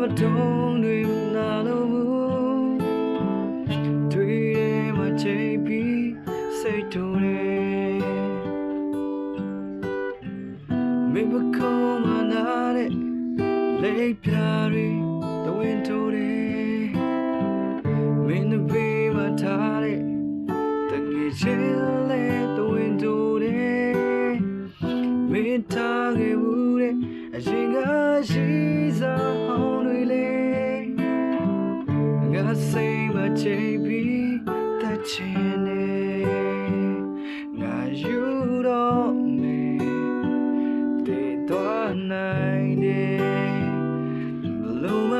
တုံးတွေနာလို့ဘူးတွေ့တယ်မချိန်ပြီးစိတ်တူတယ်မင်းပကုံးမနာတဲ့လိပ်ပြားတွေတဝင်းတူတယ်မင်းတို့ဘေးမှာထားတဲ့တကယ်ချင်းလေးတဝင်းတူတယ်မင်းထားခဲ့ဘူးတဲ့အရင်ကရှိစား ငါစိတ်မချိန်ပြီးတချင်နေငါယူတော့မေတေတော့နိုင်တယ်ဘလို့မ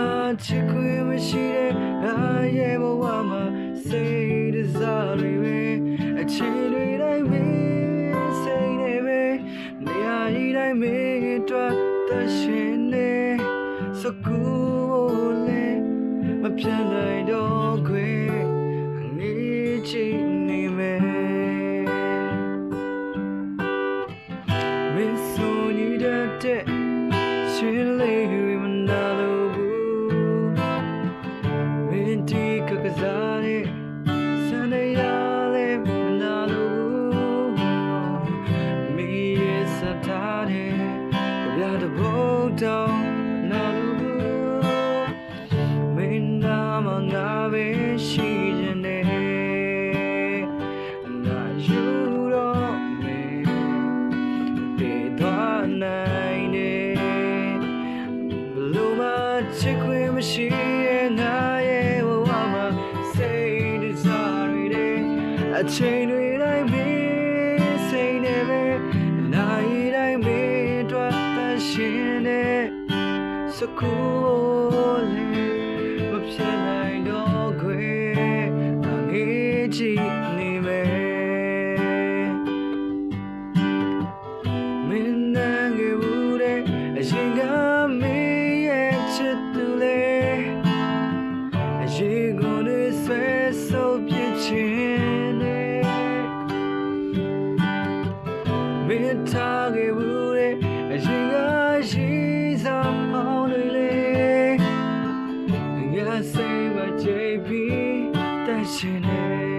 ချစ်ခွေမရှိတဲ့ငါရဲ့ဘဝမှာစိတ်ဒစားတွေပဲအချိန်တွေတိုင်းပဲစိတ်တွေပဲနေရာကြီးတိုင်းပဲတွေ့တရှင်နေစကူလေ မပြန်နိုင်တော့ခွေငေးချင်နေမယ်မင်းဆိုနေတဲ့တဲ့ရှင်လေးတွေမနာလို့ဘူးမင်းဒီကကစားတဲ့စနေရလေးမနာလို့ဘူးမင်းရဲ့စထားတဲ့ကြပြတဲ့ဘုံတော ပဲရှိနေတယ်ငါယူတော့မယ်တေသွားနိုင်တယ်ဘလို့မချစ်ခွင့်မရှိရဲ့ငါရဲ့ဘဝမှာစိတ်ဒစားတွေတဲ့အချိန်တွေတိုင်းမင်းစိတ်နဲ့ပဲနိုင်တိုင်းမင်းတွေ့သရှင်တဲ့စကူလေ ပြချင်တယ်မင်းထားခဲ့ဘူးတဲ့အရင်ကရှိစားမောင်းတွေလေငါစိတ်မကြိတ်ပြီးတတ်ရှင်တယ်